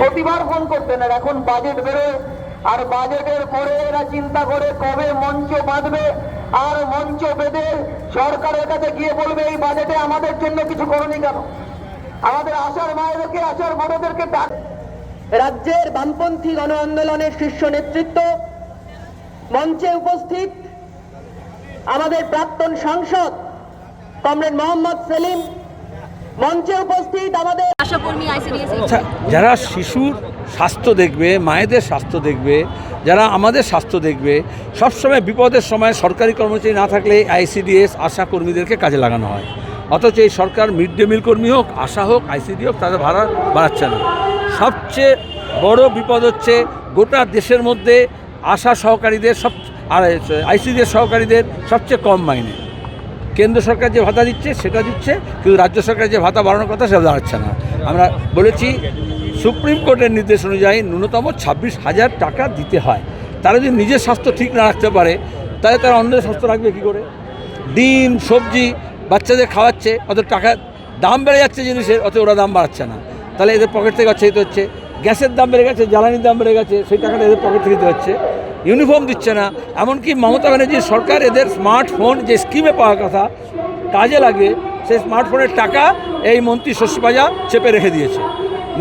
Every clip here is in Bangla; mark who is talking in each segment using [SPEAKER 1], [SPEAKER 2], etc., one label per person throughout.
[SPEAKER 1] প্রতিবার ফোন করতেন আর এখন বাজেট বেরোয়। আর বাজেটের পরে এরা চিন্তা করে কবে মঞ্চ বাঁধবে আর মঞ্চ বেঁধে সরকারের কাছে গিয়ে বলবে, এই বাজেটে আমাদের জন্য কিছু করনি কেন? আমাদের আশার মায়েদেরকে, আশার বড়দেরকে রাজ্যের বামপন্থী গণ আন্দোলনের শীর্ষ নেতৃত্ব মঞ্চে উপস্থিত আমাদের প্রাক্তন সাংসদ কমরেড মোহাম্মদ সেলিম। মঞ্চে উপস্থিত আমাদের
[SPEAKER 2] আশাকর্মী আইসিডিএস
[SPEAKER 3] আচ্ছা যারা শিশুর স্বাস্থ্য দেখবে মায়েদের স্বাস্থ্য দেখবে যারা আমাদের স্বাস্থ্য দেখবে সবসময় বিপদের সময় সরকারি কর্মচারী না থাকলে আইসিডিএস আশা কর্মীদেরকে কাজে লাগানো হয়। অথচ এই সরকার মিড ডে মিল কর্মী হোক আশা হোক আইসিডি হোক তাদের ভাড়া বাড়াচ্ছে না। সবচেয়ে বড় বিপদ হচ্ছে গোটা দেশের মধ্যে আশা সহকারীদের সব, আর আইসিডিএস সহকারীদের সবচেয়ে কম মাইনে। কেন্দ্র সরকার যে ভাতা দিচ্ছে, সেটা দিচ্ছে, কিন্তু রাজ্য সরকার যে ভাতা বাড়ানোর কথা, সেটা দাঁড়াচ্ছে না। আমরা বলেছি, সুপ্রিম কোর্টের নির্দেশ অনুযায়ী ন্যূনতম ছাব্বিশ হাজার টাকা দিতে হয়। তারা যদি নিজের স্বাস্থ্য ঠিক না রাখতে পারে, তাহলে তারা অন্যের স্বাস্থ্য রাখবে কী করে? ডিম, সবজি বাচ্চাদের খাওয়াচ্ছে, অত টাকা দাম বেড়ে যাচ্ছে জিনিসের, অত ওরা দাম বাড়াচ্ছে না। তাহলে এদের পকেট থেকে অর্চাহিত হচ্ছে গ্যাসের দাম বেড়ে গেছে জ্বালানির দাম বেড়ে গেছে সেই টাকাটা এদের পকেট থেকে দিতে হচ্ছে। ইউনিফর্ম দিচ্ছে না এমনকি মমতা ব্যানার্জির সরকার এদের স্মার্টফোন যে স্কিমে পাওয়ার কথা কাজে লাগে সেই স্মার্টফোনের টাকা এই মন্ত্রী শস্যবাজা চেপে রেখে দিয়েছে।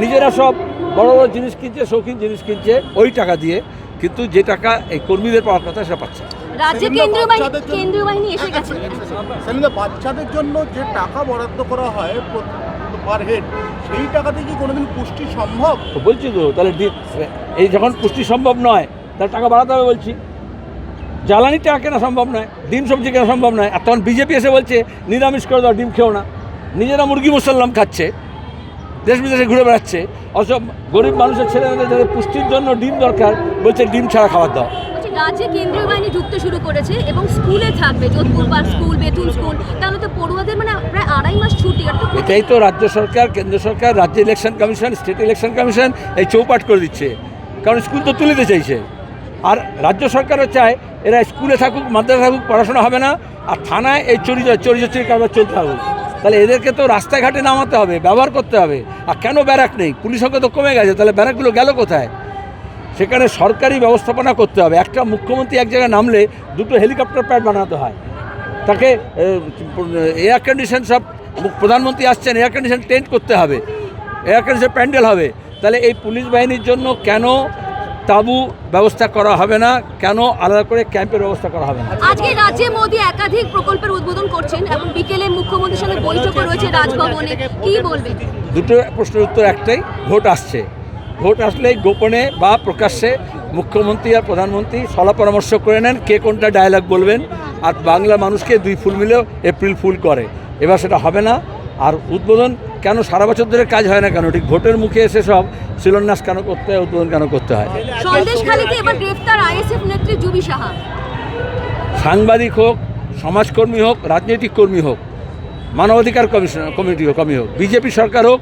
[SPEAKER 3] নিজেরা সব বড় বড় জিনিস কিনছে শৌখিন জিনিস কিনছে ওই টাকা দিয়ে কিন্তু যে টাকা এই কর্মীদের পাওয়ার কথা সেটা পাচ্ছে
[SPEAKER 2] রাজ্যে কেন্দ্রীয় বাহিনী কেন্দ্রীয় বাহিনী এসে গেছে।
[SPEAKER 4] বাচ্চাদের জন্য যে টাকা বরাদ্দ করা হয় পার হেড সেই টাকাতে কি কোনোদিন পুষ্টি সম্ভব?
[SPEAKER 3] তো বলছি তো, তাহলে এই যখন পুষ্টি সম্ভব নয়, তাহলে টাকা বাড়াতে হবে বলছি। জ্বালানি টাকা কেনা সম্ভব নয়, ডিম সবজি কেনা সম্ভব নয়। আর তখন বিজেপি এসে বলছে, নিরামিষ করে দাও, ডিম খেও না। নিজেরা মুরগি মুসল্লাম খাচ্ছে, দেশ বিদেশে ঘুরে বেড়াচ্ছে। অথচ গরিব মানুষের ছেলেমেয়েদের যাদের পুষ্টির জন্য ডিম দরকার, বলছে ডিম ছাড়া খাবার দাও।
[SPEAKER 2] রাজ্যে কেন্দ্রীয় বাহিনী ঢুকতে শুরু করেছে এবং স্কুলে থাকবে Jodhpur park school Betul school. তাহলে তো পড়ুয়াদের মানে প্রায় আড়াই মাস ছুটি
[SPEAKER 3] এটাই তো রাজ্য সরকার কেন্দ্র সরকার রাজ্য election commission state election commission এই চৌপাট করে দিচ্ছে। কারণ স্কুল তো তুলে দিতে চাইছে। আর রাজ্য সরকারও চায় এরা স্কুলে থাকুক মাদ্রাসা থাকুক পড়াশোনা হবে না আর থানায় এই চুরি চুরি চুরি কারবার চলতে থাকুক। তাহলে এদেরকে তো রাস্তাঘাটে নামাতে হবে ব্যবহার করতে হবে। আর কেন ব্যারাক নেই? পুলিশ সংখ্যা তো কমে গেছে তাহলে ব্যারাকগুলো গেল কোথায়? সেখানে সরকারি ব্যবস্থাপনা করতে হবে। একটা মুখ্যমন্ত্রী এক জায়গায় নামলে দুটো হেলিকপ্টার প্যাড বানাতে হয়। তাকে এয়ার কন্ডিশন সব প্রধানমন্ত্রী আসছেন এয়ার কন্ডিশন টেন্ট করতে হবে। এয়ার কন্ডিশন প্যান্ডেল হবে। তাহলে এই পুলিশ বাহিনীর জন্য কেন তাবু ব্যবস্থা করা হবে না? কেন আলাদা করে ক্যাম্পের ব্যবস্থা করা হবে না?
[SPEAKER 2] আজকে রাজ্যে মোদী একাধিক প্রকল্পের উদ্বোধন করছেন এবং বিকেলে মুখ্যমন্ত্রীর সঙ্গে বৈঠকও রয়েছে রাজভবনে। কি বলবেন?
[SPEAKER 3] দুটো প্রশ্নের উত্তর একটাই ভোট আসছে। ভোট আসলেই গোপনে বা প্রকাশ্যে মুখ্যমন্ত্রী আর প্রধানমন্ত্রী সলা পরামর্শ করে নেন কে কোনটা ডায়লগ বলবেন। আর বাংলা মানুষকে দুই ফুল মিলেও এপ্রিল ফুল করে। এবার সেটা হবে না। আর উদ্বোধন কেন সারা বছর ধরে কাজ হয় না কেন? ঠিক ভোটের মুখে এসে সব শিলান্যাস কেন করতে হয় উদ্বোধন কেন করতে হয়? সাংবাদিক হোক সমাজকর্মী হোক রাজনৈতিক কর্মী হোক মানবাধিকার কমিশন কমিটি হোক কর্মী হোক বিজেপি সরকার হোক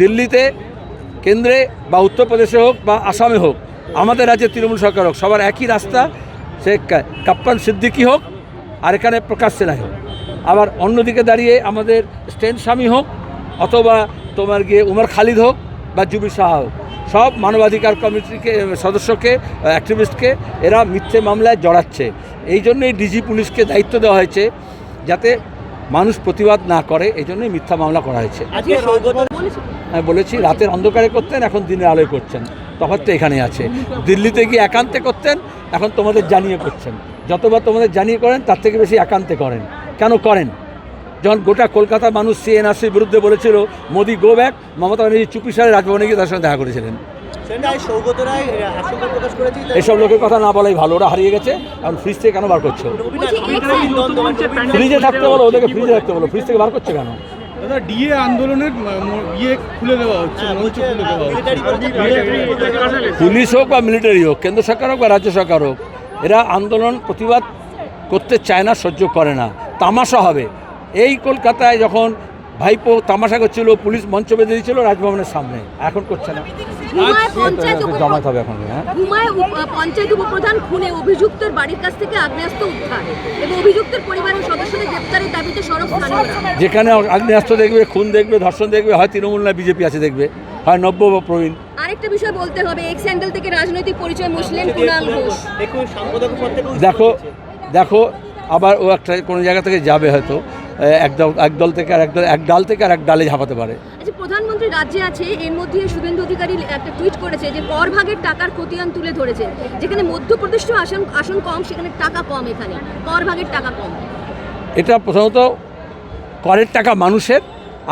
[SPEAKER 3] দিল্লিতে কেন্দ্রে বা উত্তরপ্রদেশে হোক বা আসামে হোক, আমাদের রাজ্যে তৃণমূল সরকার হোক, সবার একই রাস্তা, সে কাপ্পান সিদ্দিকি হোক, আর এখানে প্রকাশ সেনাই হোক। আবার অন্যদিকে দাঁড়িয়ে আমাদের স্টেন স্বামী হোক, অথবা তোমার গিয়ে উমর খালিদ হোক বা জুবি শাহ হোক, সব মানবাধিকার কমিটিকে সদস্যকে, অ্যাক্টিভিস্টকে এরা মিথ্যে মামলায় জড়াচ্ছে। এই জন্যই ডিজি পুলিশকে দায়িত্ব দেওয়া হয়েছে, যাতে মানুষ প্রতিবাদ না করে এই জন্যই মিথ্যা মামলা করা হয়েছে। আমি বলেছি রাতের অন্ধকারে করতেন এখন দিনের আলোয় করছেন। তফাৎটা এখানে আছে। দিল্লিতে গিয়ে একান্তে করতেন এখন তোমাদের জানিয়ে করছেন। যতবার তোমাদের জানিয়ে করেন তার থেকে বেশি একান্তে করেন। কেন করেন? যখন গোটা কলকাতা মানুষ সিএনআরসির বিরুদ্ধে বলেছিল মোদি গো ব্যাক মমতা ব্যানার্জি চুপি সারে রাজভবনে গিয়ে তার সঙ্গে দেখা করেছিলেন। এইসব লোকের কথা না বলাই ভালো ওরা হারিয়ে গেছে। এখন ফ্রিজ থেকে কেন বার করছ? ফ্রিজে থাকতে বলো ওদেরকে ফ্রিজে থাকতে বলো। ফ্রিজ থেকে বার করছে কেন?
[SPEAKER 5] দাদা ডিএ আন্দোলনের ইয়ে খুলে দেওয়া হচ্ছে
[SPEAKER 3] পুলিশ হোক বা মিলিটারি হোক কেন্দ্র সরকার হোক বা রাজ্য সরকার হোক এরা আন্দোলন প্রতিবাদ করতে চায় না সহ্য করে না। তামাশা হবে। এই কলকাতায় যখন ভাইপো তামাশা করছিল পুলিশ মঞ্চ বেঁধে দিয়েছিল রাজভবনের সামনে। এখন করছে না। জমাতে হবে এখন হ্যাঁ?
[SPEAKER 2] ঘুমায় পঞ্চায়েত উপপ্রধান খুনে অভিযুক্তের বাড়ির কাছ থেকে আগ্নেয়াস্ত্র উদ্ধার এবং অভিযুক্তের পরিবারের সদস্যদের গ্রেপ্তারের দাবিতে সড়ক
[SPEAKER 3] যেখানে আগ্নেয়াস্ত্র দেখবে খুন দেখবে ধর্ষণ দেখবে হয় তৃণমূল না বিজেপি আছে দেখবে হয় নব্য বা প্রবীণ।
[SPEAKER 2] আরেকটা বিষয় বলতে হবে এক্স স্যান্ডেল থেকে রাজনৈতিক পরিচয় মুসলিম কুনাল ঘোষ।
[SPEAKER 3] দেখো দেখো আবার ও একটা কোনো জায়গা থেকে যাবে হয়তো এ, এক দল এক দল থেকে আর এক দল এক ডাল থেকে আর এক ডালে ঝাঁপাতে পারে।
[SPEAKER 2] আচ্ছা প্রধানমন্ত্রী রাজ্যে আছে এর মধ্যে শুভেন্দু অধিকারী একটা টুইট করেছে যে কর ভাগের টাকার খতিয়ান তুলে ধরেছে। যেখানে মধ্যপ্রদেশ আসন আসন কম সেখানে টাকা কম এখানে। কর ভাগের টাকা কম।
[SPEAKER 3] এটা প্রথমত করের টাকা মানুষের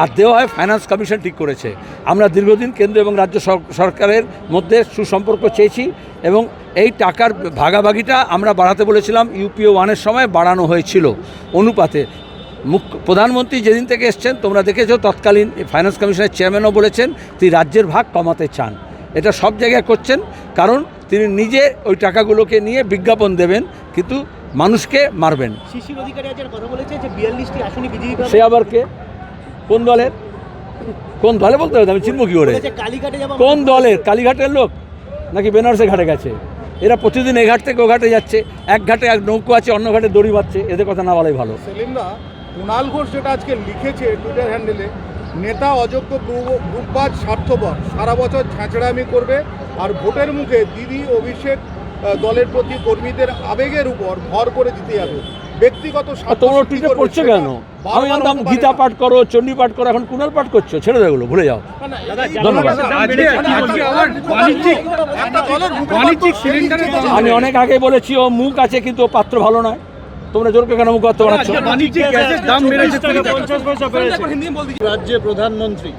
[SPEAKER 3] আর দেওয়া হয় ফাইন্যান্স কমিশন ঠিক করেছে। আমরা দীর্ঘদিন কেন্দ্র এবং রাজ্য সরকারের মধ্যে সুসম্পর্ক চেয়েছি এবং এই টাকার ভাগাভাগিটা আমরা বাড়াতে বলেছিলাম ইউপিও ওয়ানের সময় বাড়ানো হয়েছিল অনুপাতে। মুখ্য প্রধানমন্ত্রী যেদিন থেকে এসছেন তোমরা দেখেছ তৎকালীন ফাইন্যান্স কমিশনের চেয়ারম্যানও বলেছেন তিনি রাজ্যের ভাগ কমাতে চান। এটা সব জায়গায় করছেন কারণ তিনি নিজে ওই টাকাগুলোকে নিয়ে বিজ্ঞাপন দেবেন কিন্তু মানুষকে মারবেন। সে আবার কে? কোন দলের? কোন দলে বলতে হবে আমি চিনব কি করে?
[SPEAKER 6] বলেছে কালীঘাটে যাব
[SPEAKER 3] কোন দলের? কালীঘাটের লোক? নাকি বেনারসে ঘাটে গেছে? এরা প্রতিদিন এই ঘাট থেকে ও ঘাটে যাচ্ছে এক ঘাটে এক নৌকো আছে অন্য ঘাটে দড়ি বাচ্ছে এদের কথা না বলাই ভালো।
[SPEAKER 4] সেলিমদা কুণাল ঘোষ যেটা আজকে লিখেছে টুইটার হ্যান্ডেলে নেতা অযোগ্য গ্রু- গ্রুপবাজ স্বার্থপর সারা বছর ঝাঁচড়ামি করবে আর ভোটের মুখে দিদি অভিষেক দলের প্রতি কর্মীদের আবেগের উপর ভর করে দিতে যাবে ব্যক্তিগত
[SPEAKER 3] তোমরা টুইটে
[SPEAKER 4] সেটা
[SPEAKER 3] কেন? আমি জানতাম গীতা পাঠ করো চণ্ডী পাঠ করো এখন কুণাল পাঠ করছ ছেড়ে দেগুলো ভুলে যাও। আমি অনেক আগে বলেছি ও মুখ আছে কিন্তু পাত্র ভালো নয়। তোমরা জোরকে কেন মুখ করতে পারছ
[SPEAKER 5] আজকে বাণিজ্যিক গ্যাসের দাম বেড়েছে কুড়ি টাকা।
[SPEAKER 7] রাজ্যে প্রধানমন্ত্রী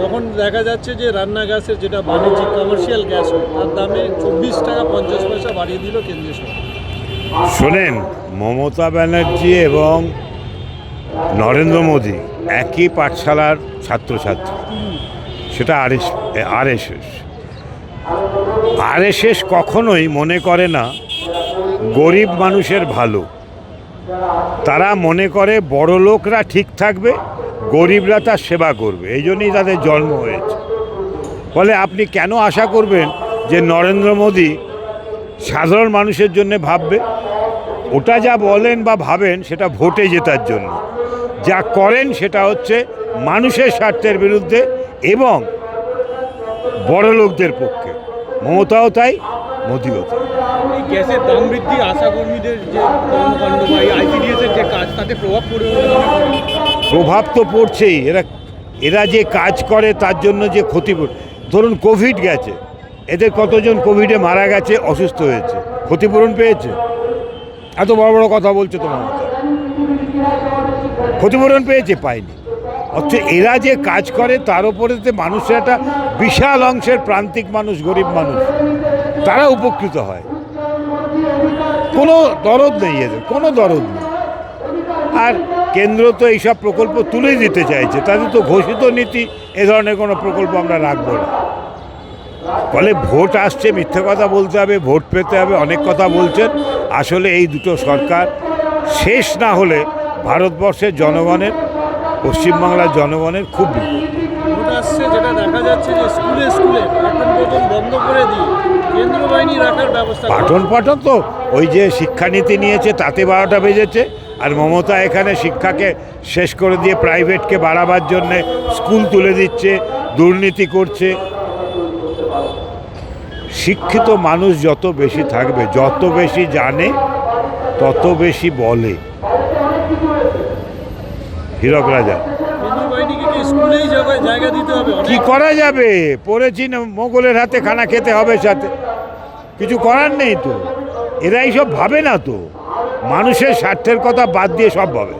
[SPEAKER 7] তখন দেখা যাচ্ছে যে রান্না গ্যাসের যেটা বাণিজ্যিক কমার্শিয়াল গ্যাস হয় তার দামে চব্বিশ টাকা পঞ্চাশ পয়সা বাড়িয়ে দিল কেন্দ্রীয় সরকার।
[SPEAKER 8] শোনেন মমতা ব্যানার্জি এবং নরেন্দ্র মোদী একই পাঠশালার ছাত্রছাত্রী। সেটা R S R S S R S S কখনোই মনে করে না গরিব মানুষের ভালো। তারা মনে করে বড় লোকরা ঠিক থাকবে, গরিবরা তার সেবা করবে। এই জন্যই তাদের জন্ম হয়েছে। ফলে আপনি কেন আশা করবেন যে নরেন্দ্র মোদী সাধারণ মানুষের জন্য ভাববে? ওটা যা বলেন বা ভাবেন, সেটা ভোটে জেতার জন্য। যা করেন, সেটা হচ্ছে মানুষের স্বার্থের বিরুদ্ধে এবং বড় লোকদের পক্ষে। মমতাও তাই, মোদিও তাই।
[SPEAKER 5] এই গ্যাসের দাম বৃদ্ধি আশা কর্মীদের যে কর্মকাণ্ড বা আইসিডিএস এর যে কাজ, তাতে প্রভাব করেন?
[SPEAKER 8] প্রভাব তো পড়ছেই। এরা এরা যে কাজ করে, তার জন্য যে ক্ষতি ধরুন কোভিড গেছে। এদের কতজন কোভিডে মারা গেছে, অসুস্থ হয়েছে, ক্ষতিপূরণ পেয়েছে? এত বড় বড় কথা বলছে তোমার ক্ষতিপূরণ পেয়েছে, পায়নি। অথচ এরা যে কাজ করে, তার উপরে মানুষের একটা বিশাল অংশের প্রান্তিক মানুষ, গরিব মানুষ। তারা উপকৃত হয়। কোনো দরদ নেই এদের কোনো দরদ নেই। আর কেন্দ্র তো এইসব প্রকল্প তুলে দিতে চাইছে তাদের তো ঘোষিত নীতি এ ধরনের কোনো প্রকল্প আমরা রাখব না। ফলে ভোট আসছে মিথ্যে কথা বলতে হবে ভোট পেতে হবে অনেক কথা বলছেন। আসলে এই দুটো সরকার শেষ না হলে ভারতবর্ষের জনগণের পশ্চিমবাংলার জনগণের খুব
[SPEAKER 7] ভোট আসছে যেটা দেখা যাচ্ছে যে স্কুলে স্কুলে পাঠন পঠন বন্ধ করে দিয়ে কেন্দ্র বাহিনী রাখার ব্যবস্থা
[SPEAKER 8] পাঠন পাঠন তো ওই যে শিক্ষানীতি নিয়েছে, তাতে বারোটা বেজেছে, আর মমতা এখানে শিক্ষাকে শেষ করে দিয়ে প্রাইভেটকে বাড়াবার জন্যে স্কুল তুলে দিচ্ছে, দুর্নীতি করছে। শিক্ষিত মানুষ যত বেশি থাকবে, যত বেশি জানে, তত বেশি বলে। হীরক রাজা।
[SPEAKER 7] কি
[SPEAKER 8] করা যাবে? পড়েছি মোগলের হাতে খানা খেতে হবে সাথে। কিছু করার নেই তো। এরা এইসব ভাবে না তো। মানুষের স্বার্থের কথা বাদ দিয়ে সব ভাবে।